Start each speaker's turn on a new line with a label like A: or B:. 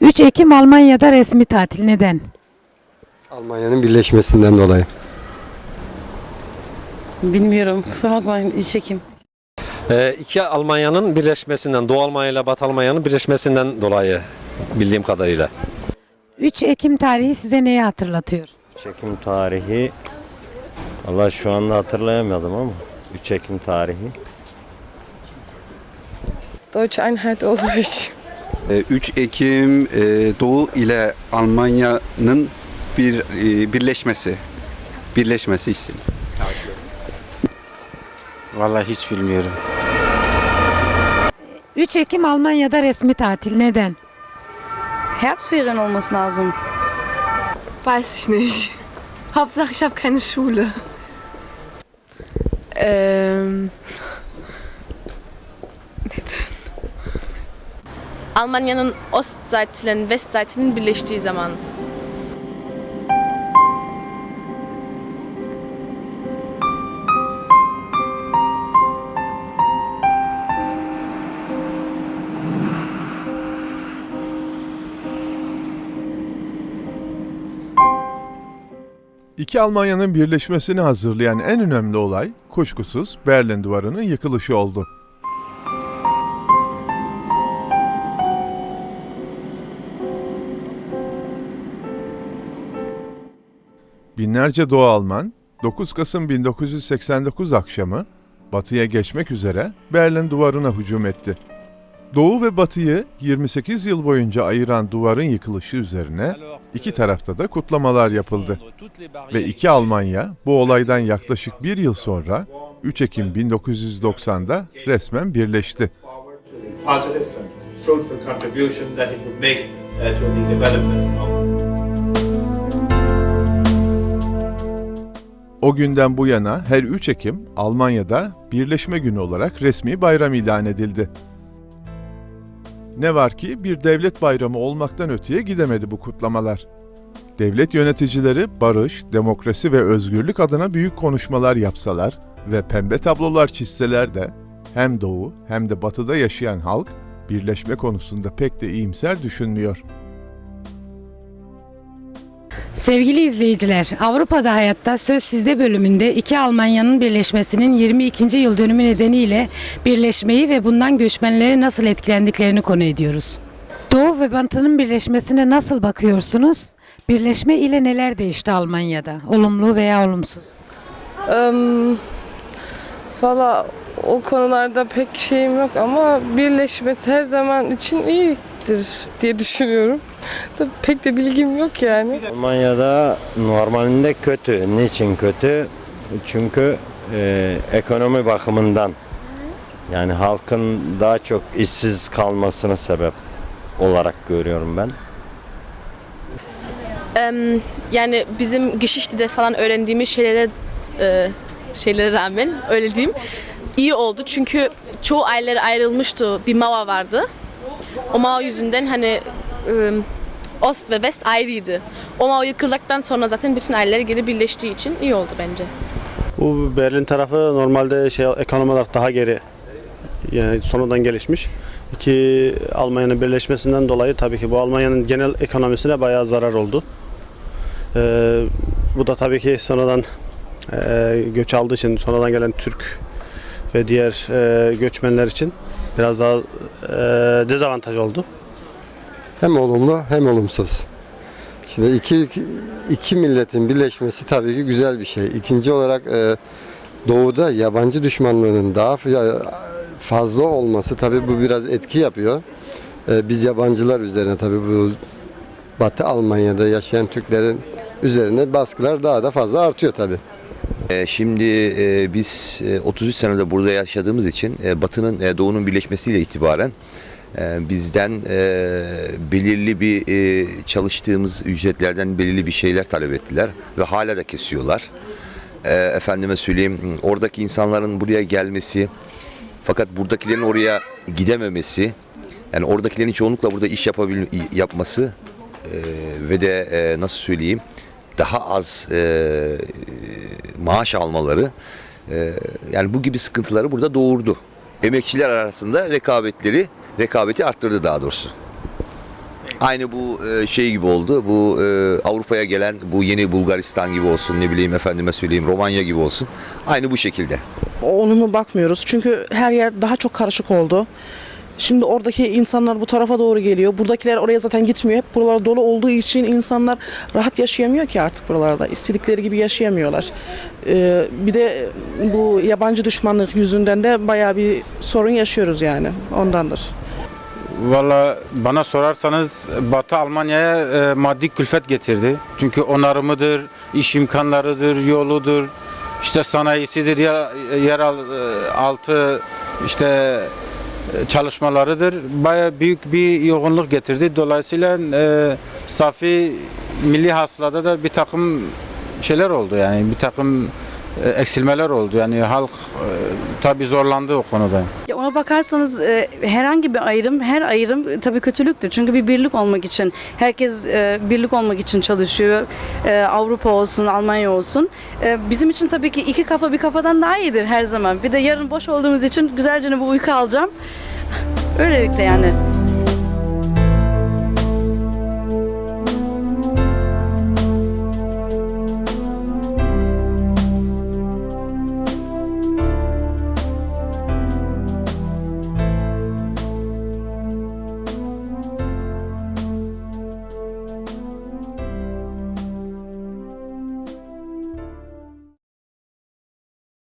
A: 3 Ekim Almanya'da resmi tatil neden?
B: Almanya'nın birleşmesinden dolayı.
C: Bilmiyorum. Kusura bakmayın. İyi çekim.
D: Ee, iki Almanya'nın birleşmesinden, Doğu Almanya ile Batı Almanya'nın birleşmesinden dolayı bildiğim kadarıyla.
A: 3 Ekim tarihi size neyi hatırlatıyor?
E: Çekim tarihi Allah şu anda hatırlayamadım ama 3 Ekim tarihi.
C: Deutsche Einheit olduğu için.
F: Ee, 3 Ekim e, Doğu ile Almanya'nın bir e, birleşmesi. Birleşmesi için.
G: Vallahi hiç bilmiyorum.
A: 3 Ekim Almanya'da resmi tatil neden?
C: Herbstferien olması lazım.
H: Weiß ich nicht. Hauptsache, ich habe keine Schule. Ähm.
I: Almanya'nın Ostseite ile Westseite'nin birleştiği zaman.
J: İki Almanya'nın birleşmesini hazırlayan en önemli olay kuşkusuz Berlin Duvarı'nın yıkılışı oldu. Binlerce Doğu Alman 9 Kasım 1989 akşamı batıya geçmek üzere Berlin Duvarı'na hücum etti. Doğu ve Batı'yı 28 yıl boyunca ayıran duvarın yıkılışı üzerine iki tarafta da kutlamalar yapıldı. Ve iki Almanya bu olaydan yaklaşık bir yıl sonra 3 Ekim 1990'da resmen birleşti.
K: positive and fruitful contribution that it would make uh, to the development of
J: O günden bu yana her 3 Ekim Almanya'da Birleşme Günü olarak resmi bayram ilan edildi. Ne var ki bir devlet bayramı olmaktan öteye gidemedi bu kutlamalar. Devlet yöneticileri barış, demokrasi ve özgürlük adına büyük konuşmalar yapsalar ve pembe tablolar çizseler de hem doğu hem de batıda yaşayan halk birleşme konusunda pek de iyimser düşünmüyor.
A: Sevgili izleyiciler, Avrupa'da Hayatta Söz Sizde bölümünde iki Almanya'nın birleşmesinin 22. yıl dönümü nedeniyle birleşmeyi ve bundan göçmenleri nasıl etkilendiklerini konu ediyoruz. Doğu ve Batı'nın birleşmesine nasıl bakıyorsunuz? Birleşme ile neler değişti Almanya'da? Olumlu veya olumsuz?
C: Um, Valla o konularda pek şeyim yok ama birleşmesi her zaman için iyidir diye düşünüyorum. Tabii pek de bilgim yok yani.
E: Almanya'da normalinde kötü. Niçin kötü? Çünkü e, ekonomi bakımından yani halkın daha çok işsiz kalmasına sebep olarak görüyorum ben.
I: Yani bizim Geschichte falan öğrendiğimiz şeylere e, şeylere rağmen öyle diyeyim iyi oldu çünkü çoğu aileler ayrılmıştı bir mava vardı. O mava yüzünden hani e, Ost ve West ayrıydı. O mava yıkıldıktan sonra zaten bütün aileler geri birleştiği için iyi oldu bence.
L: Bu Berlin tarafı normalde şey ekonomi olarak daha geri yani sonradan gelişmiş. İki Almanya'nın birleşmesinden dolayı tabii ki bu Almanya'nın genel ekonomisine bayağı zarar oldu. Ee, bu da tabii ki sonradan e, göç aldığı için sonradan gelen Türk ve diğer e, göçmenler için biraz daha e, dezavantaj oldu.
B: Hem olumlu hem olumsuz. Şimdi iki, iki, milletin birleşmesi tabii ki güzel bir şey. İkinci olarak e, doğuda yabancı düşmanlığının daha fazla olması tabii bu biraz etki yapıyor. E, biz yabancılar üzerine tabii bu Batı Almanya'da yaşayan Türklerin üzerine baskılar daha da fazla artıyor tabii.
M: E, Şimdi e, biz e, 33 senede burada yaşadığımız için e, Batı'nın e, Doğu'nun birleşmesiyle itibaren e, bizden e, belirli bir e, çalıştığımız ücretlerden belirli bir şeyler talep ettiler ve hala da kesiyorlar. E, Efendime söyleyeyim oradaki insanların buraya gelmesi fakat buradakilerin oraya gidememesi yani oradakilerin çoğunlukla burada iş yapabil yapması e, ve de e, nasıl söyleyeyim daha az e, maaş almaları e, yani bu gibi sıkıntıları burada doğurdu. Emekçiler arasında rekabetleri rekabeti arttırdı daha doğrusu. Aynı bu e, şey gibi oldu. Bu e, Avrupa'ya gelen bu yeni Bulgaristan gibi olsun ne bileyim efendime söyleyeyim Romanya gibi olsun. Aynı bu şekilde.
N: olumlu bakmıyoruz. Çünkü her yer daha çok karışık oldu. Şimdi oradaki insanlar bu tarafa doğru geliyor. Buradakiler oraya zaten gitmiyor. Hep buralar dolu olduğu için insanlar rahat yaşayamıyor ki artık buralarda. İstedikleri gibi yaşayamıyorlar. Ee, bir de bu yabancı düşmanlık yüzünden de bayağı bir sorun yaşıyoruz yani. Ondandır.
G: Valla bana sorarsanız Batı Almanya'ya e, maddi külfet getirdi. Çünkü onarımıdır, iş imkanlarıdır, yoludur, işte sanayisidir, yer, yer e, altı işte e, çalışmalarıdır. Baya büyük bir yoğunluk getirdi. Dolayısıyla e, safi milli hasılada da bir takım şeyler oldu yani bir takım eksilmeler oldu. Yani halk e, tabii zorlandı o konuda.
O: Ya ona bakarsanız e, herhangi bir ayrım, her ayrım e, tabii kötülüktür. Çünkü bir birlik olmak için, herkes e, birlik olmak için çalışıyor. E, Avrupa olsun, Almanya olsun. E, bizim için tabii ki iki kafa bir kafadan daha iyidir her zaman. Bir de yarın boş olduğumuz için güzelce bir uyku alacağım. Öylelikle yani.